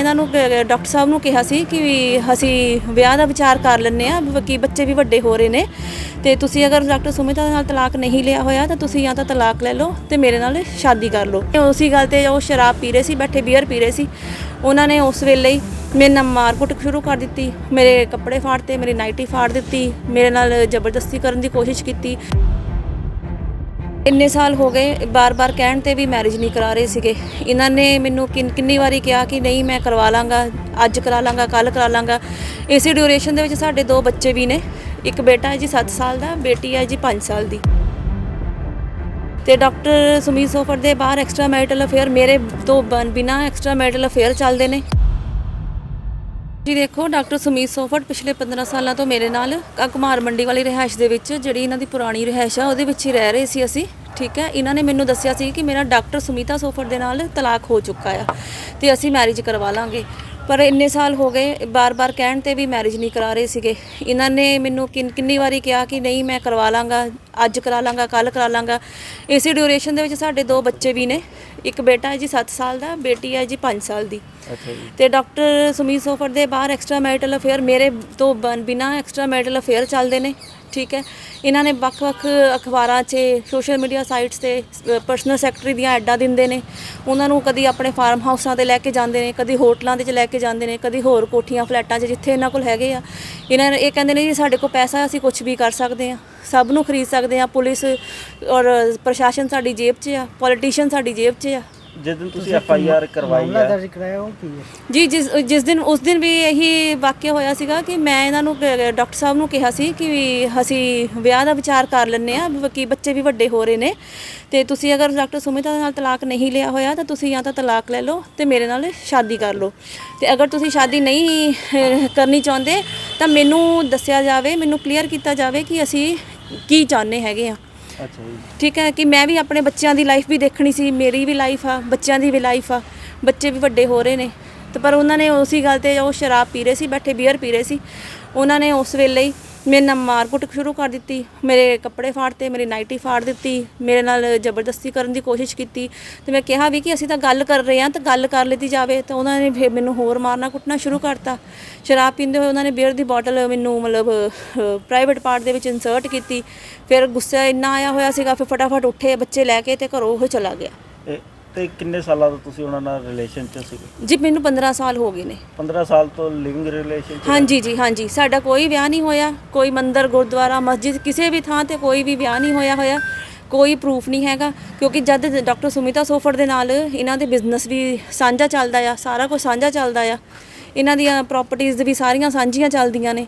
ਇਹਨਾਂ ਨੂੰ ਡਾਕਟਰ ਸਾਹਿਬ ਨੂੰ ਕਿਹਾ ਸੀ ਕਿ ਵੀ ਅਸੀਂ ਵਿਆਹ ਦਾ ਵਿਚਾਰ ਕਰ ਲੈਂਦੇ ਆ ਕਿ ਬੱਚੇ ਵੀ ਵੱਡੇ ਹੋ ਰਹੇ ਨੇ ਤੇ ਤੁਸੀਂ ਅਗਰ ਡਾਕਟਰ ਸੁਮਿਤਾ ਨਾਲ ਤਲਾਕ ਨਹੀਂ ਲਿਆ ਹੋਇਆ ਤਾਂ ਤੁਸੀਂ ਜਾਂ ਤਾਂ ਤਲਾਕ ਲੈ ਲਓ ਤੇ ਮੇਰੇ ਨਾਲ ਸ਼ਾਦੀ ਕਰ ਲਓ। ਉਸੇ ਗੱਲ ਤੇ ਉਹ ਸ਼ਰਾਬ ਪੀ ਰਹੇ ਸੀ, ਬੈਠੇ ਬੀਅਰ ਪੀ ਰਹੇ ਸੀ। ਉਹਨਾਂ ਨੇ ਉਸ ਵੇਲੇ ਹੀ ਮੇਰੇ ਨਾਲ ਮਾਰਕੁੱਟ ਸ਼ੁਰੂ ਕਰ ਦਿੱਤੀ, ਮੇਰੇ ਕੱਪੜੇ ਫਾੜਤੇ ਮੇਰੀ ਨਾਈਟੀ ਫਾੜ ਦਿੱਤੀ, ਮੇਰੇ ਨਾਲ ਜ਼ਬਰਦਸਤੀ ਕਰਨ ਦੀ ਕੋਸ਼ਿਸ਼ ਕੀਤੀ। ਇੰਨੇ ਸਾਲ ਹੋ ਗਏ, ਬਾਰ-ਬਾਰ ਕਹਿਣ ਤੇ ਵੀ ਮੈਰਿਜ ਨਹੀਂ ਕਰਾ ਰਹੇ ਸੀਗੇ। ਇਹਨਾਂ ਨੇ ਮੈਨੂੰ ਕਿੰਨ- ਕਿੰਨੀ ਵਾਰੀ ਕਿਹਾ ਕਿ ਨਹੀਂ, ਮੈਂ ਕਰਵਾ ਲਾਂਗਾ, ਅੱਜ ਕਰਾ ਲਾਂਗਾ ਕੱਲ ਕਰਾ ਲਾਂਗਾ। ਇਸੇ ਡਿਊਰੇਸ਼ਨ ਦੇ ਵਿੱਚ ਸਾਡੇ ਦੋ ਬੱਚੇ ਵੀ ਨੇ। ਇੱਕ ਬੇਟਾ ਹੈ ਜੀ 7 ਸਾਲ ਦਾ, ਬੇਟੀ ਹੈ ਜੀ 5 ਸਾਲ ਦੀ। ਤੇ ਡਾਕਟਰ ਸੁਮੀਤ ਸੋਫਰ ਦੇ ਬਾਹਰ ਐਕਸਟਰਾ ਮੈਰਿਟਲ ਅਫੇਅਰ ਮੇਰੇ ਤੋਂ ਬਨ- ਬਿਨਾਂ ਐਕਸਟਰਾ ਮੈਰਿਟਲ ਅਫੇਅਰ ਚੱਲਦੇ ਨੇ। ਜੀ ਦੇਖੋ, ਡਾਕਟਰ ਸੁਮੀਤ ਸੋਫਟ ਪਿਛਲੇ 15 ਸਾਲਾਂ ਤੋਂ ਮੇਰੇ ਨਾਲ, ਅ, ਕੁਮਾਰ ਮੰਡੀ ਵਾਲੀ ਰਿਹਾਇਸ਼ ਦੇ ਵਿੱਚ, ਜਿਹੜੀ ਇਹਨਾਂ ਦੀ ਪੁਰਾਣੀ ਰਿਹਾਇਸ਼ ਆ, ਉਹਦੇ ਵਿੱਚ ਹੀ ਰਹਿ ਰਹੇ ਸੀ ਅਸੀਂ। ਠੀਕ ਹੈ ਇਹਨਾਂ ਨੇ ਮੈਨੂੰ ਦੱਸਿਆ ਸੀ ਕਿ ਮੇਰਾ ਡਾਕਟਰ ਸੁਮੀਤਾ ਸੋਫਟ ਦੇ ਨਾਲ ਤਲਾਕ ਹੋ ਚੁੱਕਾ ਆ ਤੇ ਅਸੀਂ ਮੈਰਿਜ ਕਰਵਾ ਲਾਂਗੇ। ਪਰ ਇੰਨੇ ਸਾਲ ਹੋ ਗਏ ਬਾਰ-ਬਾਰ ਕਹਿਣ ਤੇ ਵੀ ਮੈਰਿਜ ਨਹੀਂ ਕਰਾ ਰਹੇ ਸੀਗੇ। ਇਹਨਾਂ ਨੇ ਮੈਨੂੰ ਕਿੰਨ- ਕਿੰਨੀ ਵਾਰੀ ਕਿਹਾ ਕਿ ਨਹੀਂ ਮੈਂ ਕਰਵਾ ਲਾਂਗਾ ਅੱਜ ਕਰਾ ਲਾਂਗਾ ਕੱਲ ਕਰਾ ਲਾਂਗਾ। ਇਸੇ ਡਿਊਰੇਸ਼ਨ ਦੇ ਵਿੱਚ ਸਾਡੇ ਦੋ ਬੱਚੇ ਵੀ ਨੇ ਇੱਕ ਬੇਟਾ ਹੈ ਜੀ 7 ਸਾਲ ਦਾ ਬੇਟੀ ਹੈ ਜੀ 5 ਸਾਲ ਦੀ। ਅੱਛਾ ਜੀ। ਤੇ ਡਾਕਟਰ ਸੁਮੀਤ ਸੋਫਰ ਦੇ ਬਾਹਰ ਐਕਸਟਰਾ ਮੈਰਿਟਲ ਅਫੇਅਰ ਮੇਰੇ ਤੋਂ ਬਿਨਾਂ ਐਕਸਟਰਾ ਮੈਰਿਟਲ ਅਫੇਅਰ ਚੱਲਦੇ ਨੇ। ਠੀਕ ਹੈ। ਇਹਨਾਂ ਨੇ ਵੱਖ-ਵੱਖ ਅਖਬਾਰਾਂ 'ਚ ਸੋਸ਼ਲ ਮੀਡੀਆ ਸਾਈਟਸ ਤੇ ਪਰਸਨਲ ਸੈਕਟਰੀ ਦੀਆਂ ਐਡਾਂ ਦਿੰਦੇ ਨੇ। ਉਹਨਾਂ ਨੂੰ ਕਦੀ ਆਪਣੇ ਫਾਰਮ ਹਾਊਸਾਂ ਤੇ ਲੈ ਕੇ ਜਾਂਦੇ ਨੇ, ਕਦੀ ਹੋਟਲਾਂ ਦੇ 'ਚ ਲੈ ਕੇ ਜਾਂਦੇ ਨੇ, ਕਦੀ ਹੋਰ ਕੋਠੀਆਂ, ਫਲੈਟਾਂ 'ਚ ਜਿੱਥੇ ਇਹਨਾਂ ਕੋਲ ਹੈਗੇ ਆ। ਇਹਨਾਂ ਇਹ ਕਹਿੰਦੇ ਨੇ ਜੀ, ਸਾਡੇ ਕੋਲ ਪੈਸਾ ਅਸੀਂ ਕੁਝ ਵੀ ਕਰ ਸਕਦੇ ਆ ਸਭ ਨੂੰ ਖਰੀਦ ਸਕਦੇ ਆ ਪੁਲਿਸ ਔਰ ਪ੍ਰਸ਼ਾਸਨ ਸਾਡੀ ਜੇਬ 'ਚ ਆ ਪੋਲੀਟੀਸ਼ੀਅਨ ਸਾਡੀ ਜੇਬ 'ਚ ਆ। ਜਿਸ ਦਿਨ ਤੁਸੀਂ ਐਫ ਆਈ ਆਰ ਕਰਵਾਈ ਮਾਮਲਾ ਹੈ ਦਰਜ ਕਰਾਇਆ ਉਹ ਕੀ ਹੈ? ਜੀ ਜਿਸ ਜਿਸ ਦਿਨ ਉਸ ਦਿਨ ਵੀ ਇਹੀ ਵਾਕਿਆ ਹੋਇਆ ਸੀਗਾ ਕਿ ਮੈਂ ਇਹਨਾਂ ਨੂੰ ਕ- ਡਾਕਟਰ ਸਾਹਿਬ ਨੂੰ ਕਿਹਾ ਸੀ ਕਿ ਵੀ ਅਸੀਂ ਵਿਆਹ ਦਾ ਵਿਚਾਰ ਕਰ ਲੈਂਦੇ ਆ ਕਿ ਬੱਚੇ ਵੀ ਵੱਡੇ ਹੋ ਰਹੇ ਨੇ ਤੇ ਤੁਸੀਂ ਅਗਰ ਡਾਕਟਰ ਸੁਮਿਤਾ ਨਾਲ ਤਲਾਕ ਨਹੀਂ ਲਿਆ ਹੋਇਆ ਤਾਂ ਤੁਸੀਂ ਜਾਂ ਤਾਂ ਤਲਾਕ ਲੈ ਲਓ ਤੇ ਮੇਰੇ ਨਾਲ ਸ਼ਾਦੀ ਕਰ ਲਓ। ਤੇ ਅਗਰ ਤੁਸੀਂ ਸ਼ਾਦੀ ਨਹੀਂ ਅਹ, ਕਰਨੀ ਚਾਹੁੰਦੇ ਤਾਂ ਮੈਨੂੰ ਦੱਸਿਆ ਜਾਵੇ ਮੈਨੂੰ ਕਲੀਅਰ ਕੀਤਾ ਜਾਵੇ ਕਿ ਅਸੀਂ ਕੀ ਚਾਹੁੰਦੇ ਹੈਗੇ ਆ ਅੱਛਾ ਜੀ। ਠੀਕ ਹੈ ਕਿ ਮੈਂ ਵੀ ਆਪਣੇ ਬੱਚਿਆਂ ਦੀ ਲਾਈਫ ਵੀ ਦੇਖਣੀ ਸੀ, ਮੇਰੀ ਵੀ ਲਾਈਫ ਆ, ਬੱਚਿਆਂ ਦੀ ਵੀ ਲਾਈਫ ਆ, ਬੱਚੇ ਵੀ ਵੱਡੇ ਹੋ ਰਹੇ ਨੇ। ਤੇ ਪਰ ਉਹਨਾਂ ਨੇ ਉਸੇ ਗੱਲ ਤੇ ਉਹ ਸ਼ਰਾਬ ਪੀ ਰਹੇ ਸੀ, ਬੈਠੇ ਬੀਅਰ ਪੀ ਰਹੇ ਸੀ। ਉਹਨਾਂ ਨੇ ਉਸ ਵੇਲੇ ਹੀ ਮੇਰੇ ਨਾਲ ਮਾਰਕੁੱਟ ਸ਼ੁਰੂ ਕਰ ਦਿੱਤੀ, ਮੇਰੇ ਕੱਪੜੇ ਫਾੜਤੇ ਮੇਰੀ ਨਾਈਟੀ ਫਾੜ ਦਿੱਤੀ, ਮੇਰੇ ਨਾਲ ਜ਼ਬਰਦਸਤੀ ਕਰਨ ਦੀ ਕੋਸ਼ਿਸ਼ ਕੀਤੀ। ਤੇ ਮੈਂ ਕਿਹਾ ਵੀ ਕਿ ਅਸੀਂ ਤਾਂ ਗੱਲ ਕਰ ਰਹੇ ਹਾਂ, ਤਾਂ ਗੱਲ ਕਰ ਲਈ ਜਾਵੇ। ਤਾਂ ਉਹਨਾਂ ਨੇ ਫਿਰ ਮੈਨੂੰ ਹੋਰ ਮਾਰਨਾ ਕੁੱਟਣਾ ਸ਼ੁਰੂ ਕਰਤਾ। ਸ਼ਰਾਬ ਪੀਂਦੇ ਹੋਏ ਉਹਨਾਂ ਨੇ ਬੀਅਰ ਦੀ ਬੋਟਲ ਮੈਨੂੰ ਮਤਲਬ ਪ੍ਰਾਈਵੇਟ ਪਾਰਟ ਦੇ ਵਿੱਚ ਇਨਸਰਟ ਕੀਤੀ। ਫਿਰ ਗੁੱਸਾ ਇੰਨਾ ਆਇਆ ਹੋਇਆ ਸੀਗਾ, ਫਿਰ ਫਟਾਫਟ ਉੱਠੇ, ਬੱਚੇ ਲੈ ਕੇ ਤੇ ਘਰੋਂ ਉਹ ਚਲਾ ਗਿਆ। ਤੇ ਕਿੰਨੇ ਸਾਲਾਂ ਤੋਂ ਤੁਸੀਂ ਉਹਨਾਂ ਨਾਲ ਰਿਲੇਸ਼ਨ ਚ ਸੀਗੇ? ਜੀ ਮੈਨੂੰ 15 ਸਾਲ ਹੋ ਗਏ ਨੇ। 15 ਸਾਲ ਤੋਂ ਲਿਵਿੰਗ ਰਿਲੇਸ਼ਨ ਚ ਹਾਂਜੀ ਜੀ ਹਾਂਜੀ। ਸਾਡਾ ਕੋਈ ਵਿਆਹ ਨਹੀਂ ਹੋਇਆ। ਕੋਈ ਮੰਦਿਰ ਗੁਰਦੁਆਰਾ ਮਸਜਿਦ ਕਿਸੇ ਵੀ ਥਾਂ ਤੇ ਕੋਈ ਵੀ ਵਿਆਹ ਨਹੀਂ ਹੋਇਆ ਹੋਇਆ। ਕੋਈ ਪ੍ਰੂਫ ਨਹੀਂ ਹੈਗਾ। ਕਿਉਂਕਿ ਜਦ ਡਾਕਟਰ ਸੁਮਿਤਾ ਸੋਫਰ ਦੇ ਨਾਲ ਇਹਨਾਂ ਦੇ ਬਿਜ਼ਨਸ ਵੀ ਸਾਂਝਾ ਚੱਲਦਾ ਆ ਸਾਰਾ ਕੁਝ ਸਾਂਝਾ ਚੱਲਦਾ ਆ। ਇਹਨਾਂ ਦੀਆਂ ਪ੍ਰਾਪਰਟੀਆਂ ਵੀ ਸਾਰੀਆਂ ਸਾਂਝੀਆਂ ਚੱਲਦੀਆਂ ਨੇ।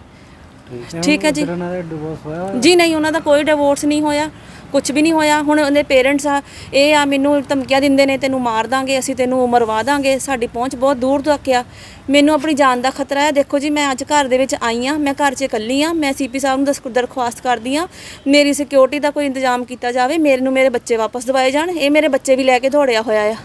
ਠੀਕ ਹੈ ਜੀ। ਫਿਰ ਉਹਨਾਂ ਦਾ ਡਿਵੋਰਸ ਹੋਇਆ ਹੋਇਆ? ਜੀ ਨਹੀਂ ਉਹਨਾਂ ਦਾ ਕੋਈ ਡਿਵੋਰਸ ਨਹੀਂ ਹੋਇਆ। ਕੁਝ ਵੀ ਨਹੀਂ ਹੋਇਆ। ਹੁਣ ਉਹਦੇ ਪੇਰੈਂਟਸ ਆ ਇਹ ਆ ਮੈਨੂੰ ਧਮਕੀਆਂ ਦਿੰਦੇ ਨੇ ਤੈਨੂੰ ਮਾਰ ਦਾਂਗੇ ਅਸੀਂ ਤੈਨੂੰ ਮਰਵਾ ਦਾਂਗੇ। ਸਾਡੀ ਪਹੁੰਚ ਬਹੁਤ ਦੂਰ ਤੱਕ ਆ। ਮੈਨੂੰ ਆਪਣੀ ਜਾਨ ਦਾ ਖਤਰਾ ਹੈ। ਦੇਖੋ ਜੀ ਮੈਂ ਅੱਜ ਘਰ ਦੇ ਵਿੱਚ ਆਈ ਆ। ਮੈਂ ਘਰ 'ਚ ਇਕੱਲੀ ਆ। ਮੈਂ ਸੀਪੀ ਸਾਹਿਬ ਨੂੰ ਦਸ- ਦਰਖਾਸਤ ਕਰਦੀ ਆ ਮੇਰੀ ਸਿਕਿਉਰਿਟੀ ਦਾ ਕੋਈ ਇੰਤਜ਼ਾਮ ਕੀਤਾ ਜਾਵੇ ਮੇਰੇ ਨੂੰ ਮੇਰੇ ਬੱਚੇ ਵਾਪਸ ਦਿਵਾਏ ਜਾਣ। ਇਹ ਮੇਰੇ ਬੱਚੇ ਵੀ ਲੈ ਕੇ ਦੌੜਿਆ ਹੋਇਆ ਆ।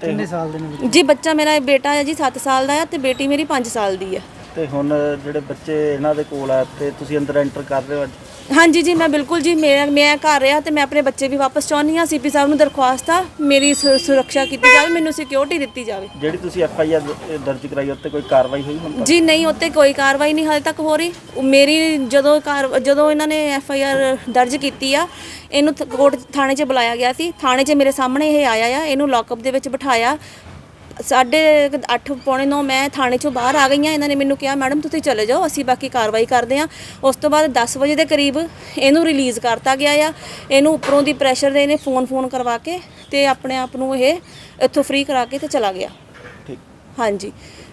ਕਿੰਨੇ ਸਾਲ ਦੇ ਨੇ? ਜੀ ਬੱਚਾ ਮੇਰਾ ਬੇਟਾ ਹੈ ਜੀ 7 ਸਾਲ ਦਾ ਆ ਤੇ ਬੇਟੀ ਮੇਰੀ 5 ਸਾਲ ਦੀ ਆ। ਤੇ ਹੁਣ ਜਿਹੜੇ ਬੱਚੇ ਇਹਨਾਂ ਦੇ ਕੋਲ ਆ ਤੇ ਤੁਸੀਂ ਅੰਦਰ ਐਂਟਰ ਕਰ ਰਹੇ ਹੋ ਅੱਜ? ਹਾਂਜੀ ਜੀ ਮੈਂ ਬਿਲਕੁਲ ਜੀ ਮੈਂ ਮੈਂ ਘਰ ਰਿਹਾ ਤੇ ਮੈਂ ਆਪਣੇ ਬੱਚੇ ਵੀ ਵਾਪਸ ਚਾਹੁੰਦੀ ਹਾਂ ਸੀਪੀ ਸਾਹਿਬ ਨੂੰ ਦਰਖਾਸਤ ਆ ਮੇਰੀ ਸੁ- ਸੁਰੱਖਿਆ ਕੀਤੀ ਜਾਵੇ ਮੈਨੂੰ ਸਿਕਿਉਰਿਟੀ ਦਿੱਤੀ ਜਾਵੇ। ਜਿਹੜੀ ਤੁਸੀਂ ਐਫ ਆਈ ਆਰ ਦਰਜ ਕਰਾਈ ਉੱਤੇ ਕੋਈ ਕਾਰਵਾਈ ਹੋਈ ਹੁਣ ਤੱਕ? ਜੀ ਨਹੀਂ ਉੱਤੇ ਕੋਈ ਕਾਰਵਾਈ ਨਹੀਂ ਹਾਲੇ ਤੱਕ ਹੋ ਰਹੀ। ਉਹ ਮੇਰੀ ਜਦੋਂ ਕਾਰ ਜਦੋਂ ਇਹਨਾਂ ਨੇ ਐਫ ਆਈ ਆਰ ਦਰਜ ਕੀਤੀ ਆ ਇਹਨੂੰ ਥ- ਕੋਰਟ ਥਾਣੇ 'ਚ ਬੁਲਾਇਆ ਗਿਆ ਸੀ। ਥਾਣੇ 'ਚ ਮੇਰੇ ਸਾਹਮਣੇ ਇਹ ਆਇਆ ਆ ਇਹਨੂੰ ਲੌਕਅਪ ਦੇ ਵਿੱਚ ਬਿਠਾਇਆ। ਸਾਢੇ ਕੁ ਅੱਠ ਪੌਣੇ ਨੌ ਮੈਂ ਥਾਣੇ 'ਚੋਂ ਬਾਹਰ ਆ ਗਈ ਹਾਂ ਇਹਨਾਂ ਨੇ ਮੈਨੂੰ ਕਿਹਾ ਮੈਡਮ ਤੁਸੀਂ ਚਲੇ ਜਾਓ ਅਸੀਂ ਬਾਕੀ ਕਾਰਵਾਈ ਕਰਦੇ ਹਾਂ। ਉਸ ਤੋਂ ਬਾਅਦ 10 ਵਜੇ ਦੇ ਕਰੀਬ ਇਹਨੂੰ ਰਿਲੀਜ਼ ਕਰਤਾ ਗਿਆ ਆ। ਇਹਨੂੰ ਉੱਪਰੋਂ ਦੀ ਪ੍ਰੈਸ਼ਰ ਦੇ ਇਹਨੇ ਫੋਨ ਫੋਨ ਕਰਵਾ ਕੇ ਤੇ ਆਪਣੇ ਆਪ ਨੂੰ ਇਹ ਇੱਥੋਂ ਫ੍ਰੀ ਕਰਾ ਕੇ ਤੇ ਚਲਾ ਗਿਆ। ਠੀਕ। ਹਾਂਜੀ।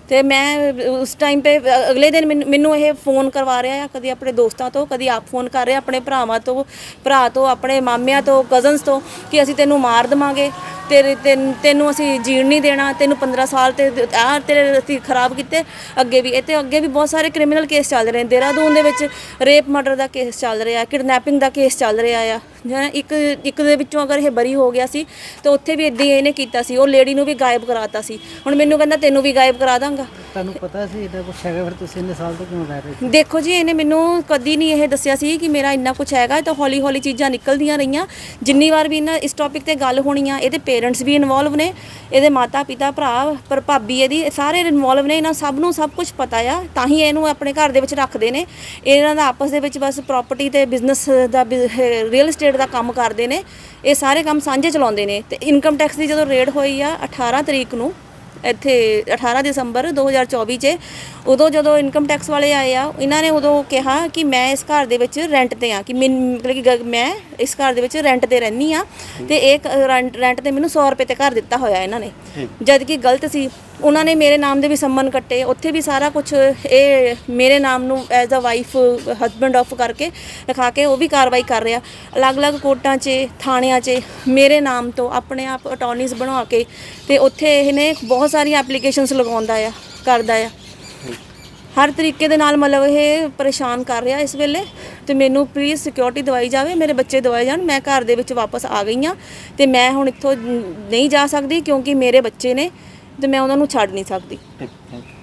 ਤੇ ਮੈਂ ਉਸ ਟਾਈਮ 'ਤੇ, ਅਗਲੇ ਦਿਨ ਮੈਨੂੰ- ਮੈਨੂੰ ਇਹ ਫੋਨ ਕਰਵਾ ਰਿਹਾ ਆ, ਕਦੀ ਆਪਣੇ ਦੋਸਤਾਂ ਤੋਂ, ਕਦੀ ਆਪ ਫੋਨ ਕਰ ਰਿਹਾ, ਆਪਣੇ ਭਰਾਵਾਂ ਤੋਂ, ਭਰਾ ਤੋਂ, ਆਪਣੇ ਮਾਮਿਆਂ ਤੋਂ ਕਜ਼ਨਸ ਤੋਂ, ਕਿ ਅਸੀਂ ਤੈਨੂੰ ਮਾਰ ਦਵਾਂਗੇ, ਤੇਰੇ ਤੈਨ- ਤੈਨੂੰ ਅਸੀਂ ਜੀਣ ਨਹੀਂ ਦੇਣਾ, ਤੈਨੂੰ 15 ਸਾਲ ਤੇ ਆ ਤੇਰੇ ਅਸੀਂ ਖਰਾਬ ਕੀਤੇ, ਅੱਗੇ ਵੀ, ਇਹ ਤੇ ਅੱਗੇ ਵੀ ਬਹੁਤ ਸਾਰੇ ਕ੍ਰਿਮੀਨਲ ਕੇਸ ਚੱਲ ਰਹੇ ਨੇ, ਦੇਹਰਾਦੂਨ ਦੇ ਵਿੱਚ ਰੇਪ ਮਰਡਰ ਦਾ ਕੇਸ ਚੱਲ ਰਿਹਾ ਕਿਡਨੈਪਿੰਗ ਦਾ ਕੇਸ ਚੱਲ ਰਿਹਾ ਆ। ਜਾਂ ਇੱਕ ਇੱਕ ਦੇ ਵਿੱਚੋਂ ਅਗਰ ਇਹ ਬਰੀ ਹੋ ਗਿਆ ਸੀ, ਤਾਂ ਉੱਥੇ ਵੀ ਇਦਾਂ ਹੀ ਇਹਨੇ ਕੀਤਾ ਸੀ, ਉਹ ਲੇਡੀ ਨੂੰ ਵੀ ਗਾਇਬ ਕਰਾਤਾ ਸੀ। ਹੁਣ ਮੈਨੂੰ ਕਹਿੰਦਾ, ਤੈਨੂੰ ਵੀ ਗਾਇਬ ਕਰਾ ਦਾਂਗਾ। ਤੁਹਾਨੂੰ ਪਤਾ ਸੀ, ਇਹਦਾ ਕੁਛ ਹੈਗਾ, ਫਿਰ ਤੁਸੀਂ ਇੰਨੇ ਸਾਲ ਤੋਂ ਕਿਉਂ ਰਹਿ ਰਹੇ ਦੇਖੋ ਜੀ, ਇਹਨੇ ਮੈਨੂੰ ਕਦੀ ਨਹੀਂ ਇਹ ਦੱਸਿਆ ਸੀ ਕਿ ਮੇਰਾ ਇੰਨਾ ਕੁਝ ਹੈਗਾ ਤਾਂ ਹੌਲੀ ਹੌਲੀ ਚੀਜ਼ਾਂ ਨਿਕਲਦੀਆਂ ਰਹੀਆਂ। ਜਿੰਨੀ ਵਾਰ ਵੀ ਇਹਨਾਂ ਇਸ ਟੌਪਿਕ ਤੇ ਗੱਲ ਹੋਣੀ ਆ, ਇਹਦੇ ਪੇਰੈਂਟਸ ਵੀ ਇਨਵੋਲਵ ਨੇ, ਇਹਦੇ ਮਾਤਾ ਪਿਤਾ ਭਰਾ, ਪਰ ਭਾਬੀ ਇਹਦੀ, ਇਹ ਸਾਰੇ ਇਨਵੋਲਵ ਨੇ, ਇਹਨਾਂ ਸਭ ਨੂੰ ਸਭ ਕੁਝ ਪਤਾ ਆ, ਤਾਂ ਹੀ ਇਹਨੂੰ ਆਪਣੇ ਘਰ ਦੇ ਵਿੱਚ ਰੱਖਦੇ ਨੇ। ਇਹਨਾਂ ਦਾ ਆਪਸ ਦੇ ਵਿੱਚ ਬਸ ਪ੍ਰਾਪਰਟੀ ਤੇ ਬਿਜ਼ਨਸ ਦਾ ਰੀਅਲ ਏਸਟੇਟ ਦਾ ਕੰਮ ਕਰਦੇ ਨੇ। ਇਹ ਸਾਰੇ ਕੰਮ ਸਾਂਝੇ ਚਲਾਉਂਦੇ ਨੇ। ਤੇ ਇਨਕਮ ਟੈਕਸ ਦੀ ਜਦੋਂ ਰੇਡ ਹੋਈ ਆ 18 ਤਰੀਕ ਨੂੰ ਇੱਥੇ 18 ਦਸੰਬਰ 2024 'ਚ ਉਦੋਂ ਜਦੋਂ ਇਨਕਮ ਟੈਕਸ ਵਾਲੇ ਆਏ ਆ ਇਹਨਾਂ ਨੇ ਉਦੋਂ ਕਿਹਾ ਕਿ ਮੈਂ ਇਸ ਘਰ ਦੇ ਵਿੱਚ ਰੈਂਟ ਤੇ ਆ ਕਿ ਮੈਨ- ਮਤਲਬ ਕਿ ਗ- ਮੈਂ ਇਸ ਘਰ ਦੇ ਵਿੱਚ ਰੈਂਟ ਤੇ ਰਹਿੰਦੀ ਆ ਤੇ ਇਹ ਕ- ਰੈਂਟ ਰੈਂਟ ਤੇ ਮੈਨੂੰ 100 ਰੁਪਏ ਤੇ ਘਰ ਦਿੱਤਾ ਹੋਇਆ ਇਹਨਾਂ ਨੇ। ਜਦ ਕਿ ਗਲਤ ਸੀ। ਉਹਨਾਂ ਨੇ ਮੇਰੇ ਨਾਮ ਦੇ ਵੀ ਸੰਮਨ ਕੱਟੇ, ਉੱਥੇ ਵੀ ਸਾਰਾ ਕੁਝ ਇਹ ਮੇਰੇ ਨਾਮ ਨੂੰ as a wife husband of ਕਰਕੇ ਲਿਖਾ ਕੇ ਉਹ ਵੀ ਕਾਰਵਾਈ ਕਰ ਰਿਹਾ। ਅਲੱਗ-ਅਲੱਗ ਕੋਰਟਾਂ 'ਚ, ਥਾਣਿਆਂ 'ਚ ਮੇਰੇ ਨਾਮ ਤੋਂ ਆਪਣੇ ਆਪ ਅਟਾਰਨੀਜ਼ ਬਣਾ ਕੇ ਤੇ ਉੱਥੇ ਇਹਨੇ ਬਹੁਤ ਸਾਰੀਆਂ ਐਪਲੀਕੇਸ਼ਨਸ ਲਗਾਉਂਦਾ ਆ, ਕਰਦਾ ਆ। ਹਰ ਤਰੀਕੇ ਦੇ ਨਾਲ ਮਤਲਬ ਇਹ ਪਰੇਸ਼ਾਨ ਕਰ ਰਿਹਾ ਇਸ ਵੇਲੇ ਤੇ ਮੈਨੂੰ ਪਲੀਜ਼ ਸਿਕਿਉਰਿਟੀ ਦਵਾਈ ਜਾਵੇ, ਮੇਰੇ ਬੱਚੇ ਦਵਾਏ ਜਾਣ, ਮੈਂ ਘਰ ਦੇ ਵਿੱਚ ਵਾਪਸ ਆ ਗਈ ਆ ਤੇ ਮੈਂ ਹੁਣ ਇੱਥੋਂ ਨਹੀਂ ਜਾ ਸਕਦੀ ਕਿਉਂਕਿ ਮੇਰੇ ਬੱਚੇ ਨੇ ਤੇ ਮੈਂ ਉਹਨਾਂ ਨੂੰ ਛੱਡ ਨਹੀਂ ਸਕਦੀ। ਠੀਕ ਥੈਂਕ ਯੂ